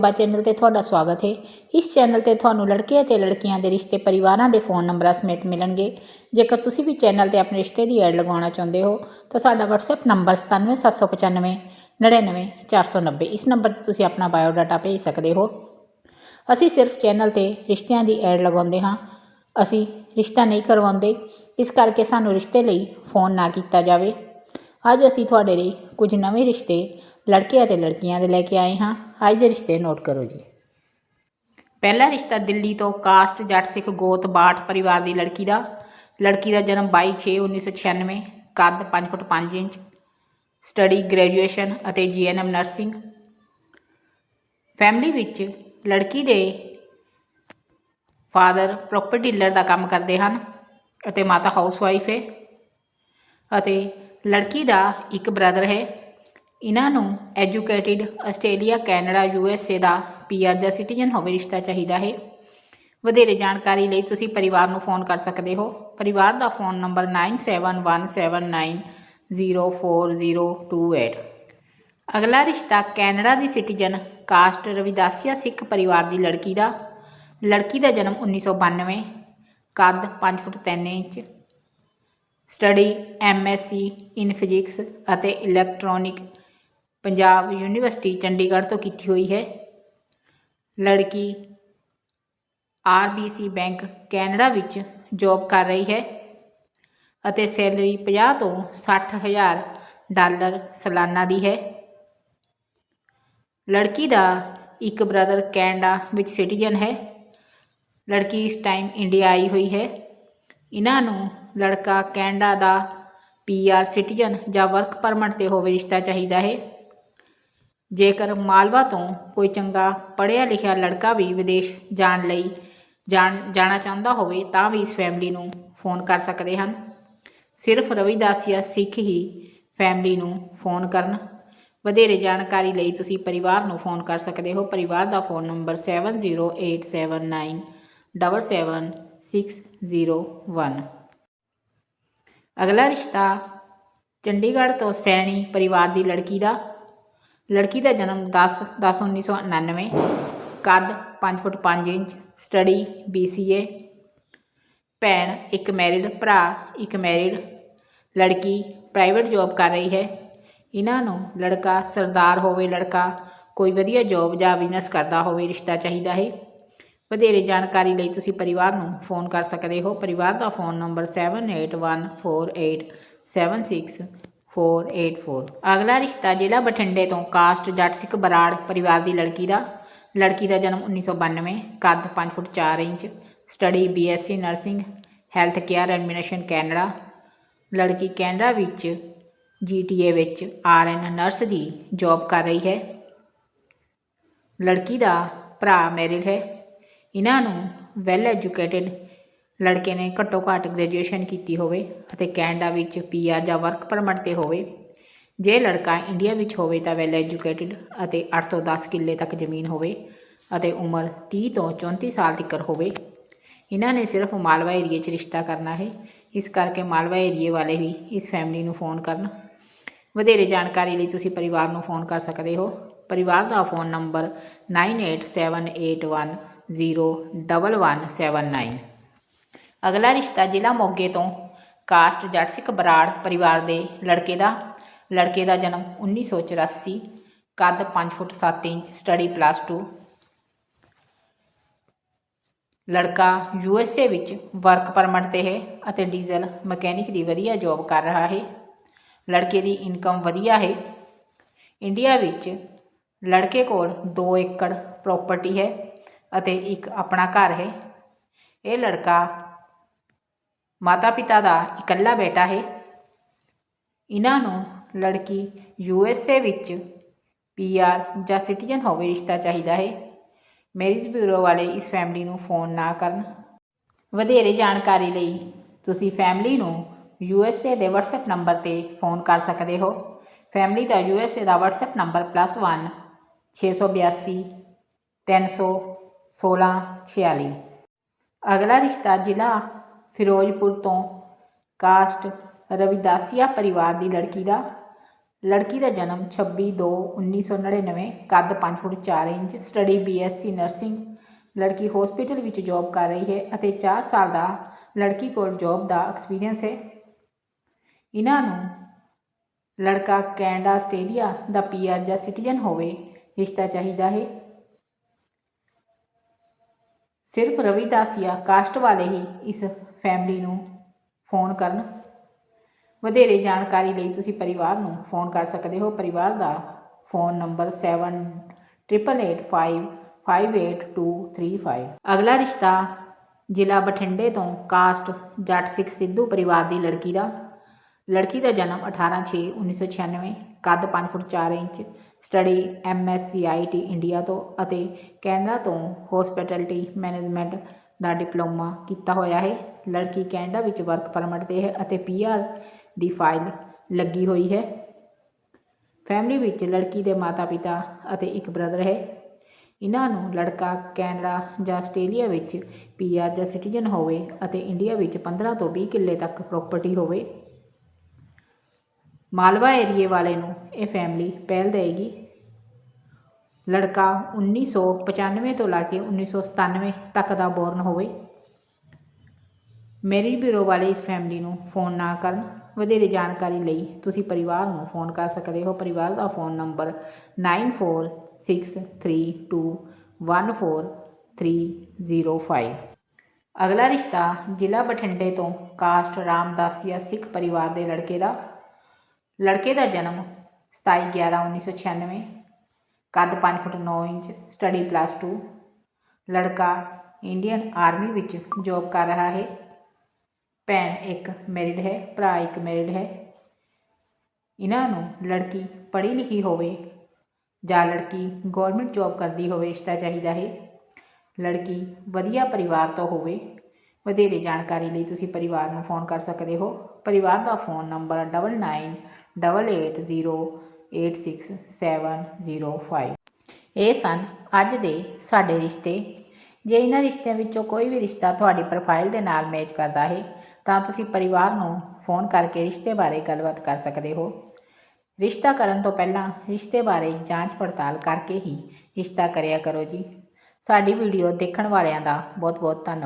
ਬਾਬਾ channel ਤੇ ਤੁਹਾਡਾ ਸਵਾਗਤ ਹੈ। ਇਸ ਚੈਨਲ ਤੇ ਤੁਹਾਨੂੰ ਲੜਕੇ ਅਤੇ ਲੜਕੀਆਂ ਦੇ ਰਿਸ਼ਤੇ ਪਰਿਵਾਰਾਂ ਦੇ ਫੋਨ ਨੰਬਰਾਂ ਸਮੇਤ ਮਿਲਣਗੇ। ਜੇਕਰ ਤੁਸੀਂ ਵੀ ਚੈਨਲ ਤੇ ਆਪਣੇ ਰਿਸ਼ਤੇ ਦੀ ਐਡ ਲਗਾਉਣਾ ਚਾਹੁੰਦੇ ਹੋ, ਤਾਂ ਸਾਡਾ WhatsApp ਨੰਬਰ 97795 99490 ਇਸ ਨੰਬਰ ਤੇ ਤੁਸੀਂ ਆਪਣਾ ਬਾਇਓ ਡਾਟਾ ਭੇਜ ਸਕਦੇ ਹੋ। ਅਸੀਂ ਸਿਰਫ ਚੈਨਲ ਤੇ ਰਿਸ਼ਤਿਆਂ ਦੀ ਐਡ ਲਗਾਉਂਦੇ ਹਾਂ। ਅਸੀਂ ਰਿਸ਼ਤਾ ਨਹੀਂ ਕਰਵਾਉਂਦੇ, ਇਸ ਕਰਕੇ ਸਾਨੂੰ ਰਿਸ਼ਤੇ ਲਈ ਫੋਨ ਨਾ ਕੀਤਾ ਜਾਵੇ। ਅੱਜ ਅਸੀਂ ਤੁਹਾਡੇ ਲਈ ਕੁਝ ਨਵੇਂ ਰਿਸ਼ਤੇ ਲੜਕੇ ਅਤੇ ਲੜਕੀਆਂ ਦੇ ਲੈ ਕੇ ਆਏ ਹਾਂ। ਅੱਜ ਦੇ ਰਿਸ਼ਤੇ ਨੋਟ ਕਰੋ ਜੀ। ਪਹਿਲਾ ਰਿਸ਼ਤਾ ਦਿੱਲੀ ਤੋਂ ਕਾਸਟ ਜੱਟ ਸਿੱਖ ਗੋਤ ਬਾਠ ਪਰਿਵਾਰ ਦੀ ਲੜਕੀ ਦਾ। ਲੜਕੀ ਦਾ ਜਨਮ 22/6/1996 ਕੱਦ 5 ਫੁੱਟ 5 ਇੰਚ, ਸਟੱਡੀ, ਗ੍ਰੈਜੂਏਸ਼ਨ ਅਤੇ ਜੀਐਨਐਮ ਨਰਸਿੰਗ। ਫੈਮਿਲੀ ਵਿੱਚ ਲੜਕੀ ਦੇ ਫਾਦਰ ਪ੍ਰੋਪਰਟੀ ਡੀਲਰ ਦਾ ਕੰਮ ਕਰਦੇ ਹਨ ਅਤੇ ਮਾਤਾ ਹਾਊਸਵਾਈਫ ਹੈ ਅਤੇ ਲੜਕੀ ਦਾ ਇੱਕ ਬ੍ਰਦਰ ਹੈ। ਇਹਨਾਂ ਨੂੰ educated Australia, Canada, U S A the P R ਜਾਂ ਸਿਟੀਜ਼ਨ ਹੋਵੇ ਰਿਸ਼ਤਾ ਚਾਹੀਦਾ ਹੈ। ਵਧੇਰੇ ਜਾਣਕਾਰੀ ਲਈ ਤੁਸੀਂ ਪਰਿਵਾਰ ਨੂੰ ਫੋਨ ਕਰ ਸਕਦੇ ਹੋ। ਪਰਿਵਾਰ ਦਾ ਫੋਨ ਨੰਬਰ 9717904028 ਅਗਲਾ ਰਿਸ਼ਤਾ ਕੈਨੇਡਾ ਦੀ ਸਿਟੀਜ਼ਨ ਕਾਸਟ ਰਵਿਦਾਸੀਆ ਸਿੱਖ ਪਰਿਵਾਰ ਦੀ ਲੜਕੀ ਦਾ। ਲੜਕੀ ਦਾ ਜਨਮ 1992 ਕੱਦ 5 foot 3 inch study MSc in physics ਅਤੇ ਇਲੈਕਟ੍ਰੋਨਿਕ, ਪੰਜਾਬ ਯੂਨੀਵਰਸਿਟੀ ਚੰਡੀਗੜ੍ਹ ਤੋਂ ਕੀਤੀ ਹੋਈ ਹੈ। ਲੜਕੀ ਆਰਬੀਸੀ ਬੈਂਕ ਕੈਨੇਡਾ ਵਿੱਚ ਜੌਬ ਕਰ ਰਹੀ ਹੈ ਅਤੇ ਸੈਲਰੀ 50 ਤੋਂ 60 ਹਜ਼ਾਰ ਡਾਲਰ ਸਾਲਾਨਾ ਦੀ ਹੈ। ਲੜਕੀ ਦਾ ਇੱਕ ਬ੍ਰਦਰ ਕੈਨੇਡਾ ਵਿੱਚ ਸਿਟੀਜ਼ਨ ਹੈ। ਲੜਕੀ ਇਸ ਟਾਈਮ ਇੰਡੀਆ ਆਈ ਹੋਈ ਹੈ। ਇਹਨਾਂ ਨੂੰ ਲੜਕਾ ਕੈਨੇਡਾ ਦਾ ਪੀਆਰ ਸਿਟੀਜ਼ਨ ਜਾਂ ਵਰਕ ਪਰਮਿਟ ਤੇ ਹੋਵੇ ਰਿਸ਼ਤਾ ਚਾਹੀਦਾ ਹੈ। ਜੇਕਰ ਮਾਲਵਾ ਤੋਂ ਕੋਈ ਚੰਗਾ ਪੜ੍ਹਿਆ ਲਿਖਿਆ ਲੜਕਾ ਵੀ ਵਿਦੇਸ਼ ਜਾਣ ਲਈ ਜਾਣ, ਜਾਣਾ ਚਾਹੁੰਦਾ ਹੋਵੇ ਤਾਂ ਵੀ ਇਸ ਫੈਮਿਲੀ ਨੂੰ ਫੋਨ ਕਰ ਸਕਦੇ ਹਨ। ਸਿਰਫ ਰਵਿਦਾਸੀਆ ਸਿੱਖ ਹੀ ਫੈਮਿਲੀ ਨੂੰ ਫੋਨ ਕਰਨ। ਵਧੇਰੇ ਜਾਣਕਾਰੀ ਲਈ ਤੁਸੀਂ ਪਰਿਵਾਰ ਨੂੰ ਫੋਨ ਕਰ ਸਕਦੇ ਹੋ। ਪਰਿਵਾਰ ਦਾ ਫੋਨ ਨੰਬਰ 7087977601 ਅਗਲਾ ਰਿਸ਼ਤਾ ਚੰਡੀਗੜ੍ਹ ਤੋਂ ਸੈਣੀ ਪਰਿਵਾਰ ਦੀ ਲੜਕੀ ਦਾ। ਲੜਕੀ ਦਾ ਜਨਮ 10 10 1999 ਕੱਦ 5 ਫੁੱਟ 5 ਇੰਚ, ਸਟੱਡੀ BCA ਭੈਣ ਇੱਕ ਮੈਰਿਡ, ਭਰਾ ਇੱਕ ਮੈਰਿਡ। ਲੜਕੀ ਪ੍ਰਾਈਵੇਟ ਜੌਬ ਕਰ ਰਹੀ ਹੈ। ਇਹਨਾਂ ਨੂੰ ਲੜਕਾ ਸਰਦਾਰ ਹੋਵੇ, ਲੜਕਾ ਕੋਈ ਵਧੀਆ ਜੌਬ ਜਾਂ ਬਿਜ਼ਨਸ ਕਰਦਾ ਹੋਵੇ, ਰਿਸ਼ਤਾ ਚਾਹੀਦਾ ਹੈ। ਵਧੇਰੇ ਜਾਣਕਾਰੀ ਲਈ ਤੁਸੀਂ ਪਰਿਵਾਰ ਨੂੰ ਫੋਨ ਕਰ ਸਕਦੇ ਹੋ। ਪਰਿਵਾਰ ਦਾ ਫੋਨ ਨੰਬਰ 7814876484 ਅਗਲਾ ਰਿਸ਼ਤਾ ਜ਼ਿਲ੍ਹਾ ਬਠਿੰਡੇ ਤੋਂ ਕਾਸਟ ਜੱਟ ਸਿੱਖ ਬਰਾੜ ਪਰਿਵਾਰ ਦੀ ਲੜਕੀ ਦਾ। ਲੜਕੀ ਦਾ ਜਨਮ 1992 ਕੱਦ 5 foot 4 inch, study BSc nursing, health care administration Canada. ਲੜਕੀ ਕੈਨੇਡਾ ਵਿੱਚ ਜੀਟੀਏ ਵਿੱਚ ਆਰਐਨ ਨਰਸ ਦੀ ਜੌਬ ਕਰ ਰਹੀ ਹੈ। ਲੜਕੀ ਦਾ ਭਰਾ ਮੈਰਿਡ ਹੈ। ਇਹਨਾਂ ਨੂੰ ਵੈਲ ਐਜੂਕੇਟਿਡ ਲੜਕੇ ਨੇ ਘੱਟੋ ਘੱਟ ਗ੍ਰੈਜੂਏਸ਼ਨ ਕੀਤੀ ਹੋਵੇ ਅਤੇ ਕੈਨੇਡਾ ਵਿੱਚ ਪੀਆਰ ਜਾਂ ਵਰਕ ਪਰਮਿਟ ਤੇ ਹੋਵੇ। ਜੇ ਲੜਕਾ ਇੰਡੀਆ ਵਿੱਚ ਹੋਵੇ ਤਾਂ ਵੈਲ ਐਜੂਕੇਟਿਡ ਅਤੇ 8 ਤੋਂ 10 ਕਿੱਲੇ ਤੱਕ ਜ਼ਮੀਨ ਹੋਵੇ ਅਤੇ ਉਮਰ 30 ਤੋਂ 34 ਸਾਲ ਤੱਕ ਹੋਵੇ। ਇਹਨਾਂ ਨੇ ਸਿਰਫ ਮਾਲਵਾ ਏਰੀਏ 'ਚ ਰਿਸ਼ਤਾ ਕਰਨਾ ਹੈ। ਇਸ ਕਰਕੇ ਮਾਲਵਾ ਏਰੀਏ ਵਾਲੇ ਹੀ ਇਸ ਫੈਮਿਲੀ ਨੂੰ ਫੋਨ ਕਰਨ। ਵਧੇਰੇ ਜਾਣਕਾਰੀ ਲਈ ਤੁਸੀਂ ਪਰਿਵਾਰ ਨੂੰ ਫੋਨ ਕਰ ਸਕਦੇ ਹੋ। ਪਰਿਵਾਰ ਦਾ ਫੋਨ ਨੰਬਰ 9878101179 ਅਗਲਾ ਰਿਸ਼ਤਾ ਜ਼ਿਲ੍ਹਾ ਮੋਗੇ ਤੋਂ ਕਾਸਟ ਜੱਟ ਸਿੱਖ ਬਰਾੜ ਪਰਿਵਾਰ ਦੇ ਲੜਕੇ ਦਾ। ਲੜਕੇ ਦਾ ਜਨਮ 1984 ਕੱਦ 5 ਫੁੱਟ 7 ਇੰਚ, ਸਟੱਡੀ ਪਲੱਸ 2 ਲੜਕਾ ਯੂ ਐਸ ਏ ਵਿੱਚ ਵਰਕ ਪਰਮਿਟ ਤੇ ਹੈ ਅਤੇ ਡੀਜ਼ਲ ਮਕੈਨਿਕ ਦੀ ਵਧੀਆ ਜੌਬ ਕਰ ਰਿਹਾ ਹੈ। ਲੜਕੇ ਦੀ ਇਨਕਮ ਵਧੀਆ ਹੈ। ਇੰਡੀਆ ਵਿੱਚ ਲੜਕੇ ਕੋਲ 2 ਏਕੜ ਪ੍ਰਾਪਰਟੀ ਹੈ। ਅਤੇ ਇੱਕ ਆਪਣਾ ਘਰ ਹੈ। ਇਹ ਲੜਕਾ ਮਾਤਾ ਪਿਤਾ ਦਾ ਇਕੱਲਾ ਬੇਟਾ ਹੈ। ਇਹਨਾਂ ਨੂੰ ਲੜਕੀ ਯੂ ਐਸ ਏ ਵਿੱਚ ਪੀ ਆਰ ਜਾਂ ਸਿਟੀਜ਼ਨ ਹੋਵੇ ਰਿਸ਼ਤਾ ਚਾਹੀਦਾ ਹੈ। ਮੈਰਿਜ ਬਿਊਰੋ ਵਾਲੇ ਇਸ ਫੈਮਿਲੀ ਨੂੰ ਫੋਨ ਨਾ ਕਰਨ। ਵਧੇਰੇ ਜਾਣਕਾਰੀ ਲਈ ਤੁਸੀਂ ਫੈਮਿਲੀ ਨੂੰ ਯੂ ਐਸ ਏ ਦੇ WhatsApp ਨੰਬਰ ਤੇ ਫੋਨ ਕਰ ਸਕਦੇ ਹੋ। ਫੈਮਿਲੀ ਦਾ ਯੂ ਐਸ ਏ ਦਾ WhatsApp ਨੰਬਰ +1 682 316 46 ਅਗਲਾ ਰਿਸ਼ਤਾ ਜ਼ਿਲ੍ਹਾ ਫਿਰੋਜ਼ਪੁਰ ਤੋਂ ਕਾਸਟ ਰਵਿਦਾਸੀਆ ਪਰਿਵਾਰ ਦੀ ਲੜਕੀ ਦਾ। ਲੜਕੀ ਦਾ ਜਨਮ 26/2/1999 ਕੱਦ 5 foot 4 inch, study BSc nursing. ਲੜਕੀ ਹਸਪੀਟਲ ਵਿੱਚ ਜੌਬ ਕਰ ਰਹੀ ਹੈ ਅਤੇ 4 ਸਾਲ ਦਾ ਲੜਕੀ ਕੋਲ ਜੌਬ ਦਾ ਐਕਸਪੀਰੀਅੰਸ ਹੈ। ਇਹਨਾਂ ਨੂੰ ਲੜਕਾ ਕੈਨੇਡਾ, ਆਸਟ੍ਰੇਲੀਆ ਦਾ ਪੀਆਰ ਜਾਂ ਸਿਟੀਜ਼ਨ ਹੋਵੇ, ਰਿਸ਼ਤਾ ਚਾਹੀਦਾ ਹੈ। ਸਿਰਫ ਰਵਿਦਾਸੀਆ ਕਾਸਟ ਵਾਲੇ ਹੀ ਇਸ ਫੈਮਿਲੀ ਨੂੰ ਫੋਨ ਕਰਨ? ਵਧੇਰੇ ਜਾਣਕਾਰੀ ਲਈ ਤੁਸੀਂ ਪਰਿਵਾਰ ਨੂੰ ਫੋਨ ਕਰ ਸਕਦੇ ਹੋ। ਪਰਿਵਾਰ ਦਾ ਫੋਨ ਨੰਬਰ 7885582235 ਅਗਲਾ ਰਿਸ਼ਤਾ ਜ਼ਿਲ੍ਹਾ ਬਠਿੰਡੇ ਤੋਂ ਕਾਸਟ ਜੱਟ ਸਿੱਖ ਸਿੱਧੂ ਪਰਿਵਾਰ ਦੀ ਲੜਕੀ ਦਾ। ਲੜਕੀ ਦਾ ਜਨਮ 18/6/1996 ਕੱਦ 5 foot 4 inch study MSc IT India ਤੋਂ ਅਤੇ ਕੈਨੇਡਾ ਤੋਂ ਹਸਪਿਟੈਲਿਟੀ ਮੈਨੇਜਮੈਂਟ ਦਾ ਡਿਪਲੋਮਾ ਕੀਤਾ ਹੋਇਆ ਹੈ। ਲੜਕੀ ਕੈਨੇਡਾ ਵਿੱਚ ਵਰਕ ਪਰਮਿਟ ਤੇ ਹੈ ਅਤੇ ਪੀਆਰ ਦੀ ਫਾਈਲ ਲੱਗੀ ਹੋਈ ਹੈ। ਫੈਮਿਲੀ ਵਿੱਚ ਲੜਕੀ ਦੇ ਮਾਤਾ-ਪਿਤਾ ਅਤੇ ਇੱਕ ਬ੍ਰਦਰ ਹੈ। ਇਹਨਾਂ ਨੂੰ ਲੜਕਾ ਕੈਨੇਡਾ ਜਾਂ ਆਸਟ੍ਰੇਲੀਆ ਵਿੱਚ ਪੀਆਰ ਜਾਂ ਸਿਟੀਜ਼ਨ ਹੋਵੇ ਅਤੇ ਇੰਡੀਆ ਵਿੱਚ 15 ਤੋਂ 20 ਕਿੱਲੇ ਤੱਕ ਪ੍ਰਾਪਰਟੀ ਹੋਵੇ। ਮਾਲਵਾ ਏਰੀਏ ਵਾਲੇ ਨੂੰ ਇਹ ਫੈਮਿਲੀ ਪਹਿਲ ਦੇਗੀ ਲੜਕਾ 1995 ਤੋਂ ਲੈ ਕੇ 1997 ਤੱਕ ਦਾ ਬੋਰਨ ਹੋਵੇ ਮੈਰਿਜ ਬਿਊਰੋ ਵਾਲੇ ਇਸ ਫੈਮਿਲੀ ਨੂੰ ਫੋਨ ਨਾ ਕਰਨ ਵਧੇਰੇ ਜਾਣਕਾਰੀ ਲਈ ਤੁਸੀਂ ਪਰਿਵਾਰ ਨੂੰ ਫੋਨ ਕਰ ਸਕਦੇ ਹੋ ਪਰਿਵਾਰ ਦਾ ਫੋਨ ਨੰਬਰ 9463214305 ਅਗਲਾ ਰਿਸ਼ਤਾ ਜ਼ਿਲ੍ਹਾ ਬਠਿੰਡੇ ਤੋਂ ਕਾਸਟ ਰਾਮਦਾਸੀਆ ਸਿੱਖ ਪਰਿਵਾਰ ਦੇ ਲੜਕੇ ਦਾ ਲੜਕੇ ਦਾ ਜਨਮ 27/11/1996 ਕੱਦ 5 ਫੁੱਟ 9 ਇੰਚ, ਸਟੱਡੀ ਪਲੱਸ 2 ਲੜਕਾ ਇੰਡੀਅਨ ਆਰਮੀ ਵਿੱਚ ਜੌਬ ਕਰ ਰਿਹਾ ਹੈ। ਭੈਣ ਇੱਕ ਮੈਰਿਡ ਹੈ, ਭਰਾ ਇੱਕ ਮੈਰਿਡ ਹੈ। ਇਹਨਾਂ ਨੂੰ ਲੜਕੀ ਪੜ੍ਹੀ ਲਿਖੀ ਹੋਵੇ ਜਾਂ ਲੜਕੀ ਗਵਰਨਮੈਂਟ ਜੌਬ ਕਰਦੀ ਹੋਵੇ ਰਿਸ਼ਤਾ ਚਾਹੀਦਾ ਹੈ। ਲੜਕੀ ਵਧੀਆ ਪਰਿਵਾਰ ਤੋਂ ਹੋਵੇ, ਵਧੇਰੇ ਜਾਣਕਾਰੀ ਲਈ ਤੁਸੀਂ ਪਰਿਵਾਰ ਨੂੰ ਫੋਨ ਕਰ ਸਕਦੇ ਹੋ। ਪਰਿਵਾਰ ਦਾ ਫੋਨ ਨੰਬਰ 9988086705 ਇਹ ਸਨ ਅੱਜ ਦੇ ਸਾਡੇ ਰਿਸ਼ਤੇ। ਜੇ ਇਹਨਾਂ ਰਿਸ਼ਤਿਆਂ ਵਿੱਚੋਂ ਕੋਈ ਵੀ ਰਿਸ਼ਤਾ ਤੁਹਾਡੀ ਪ੍ਰੋਫਾਈਲ ਦੇ ਨਾਲ ਮੈਚ ਕਰਦਾ ਹੈ, ਤਾਂ ਤੁਸੀਂ ਪਰਿਵਾਰ ਨੂੰ ਫੋਨ ਕਰਕੇ ਰਿਸ਼ਤੇ ਬਾਰੇ ਗੱਲਬਾਤ ਕਰ ਸਕਦੇ ਹੋ। ਰਿਸ਼ਤਾ ਕਰਨ ਤੋਂ ਪਹਿਲਾਂ ਰਿਸ਼ਤੇ ਬਾਰੇ ਜਾਂਚ ਪੜਤਾਲ ਕਰਕੇ ਹੀ ਰਿਸ਼ਤਾ ਕਰਿਆ ਕਰੋ ਜੀ। ਸਾਡੀ ਵੀਡੀਓ ਦੇਖਣ ਵਾਲਿਆਂ ਦਾ ਬਹੁਤ ਬਹੁਤ ਧੰਨਵਾਦ।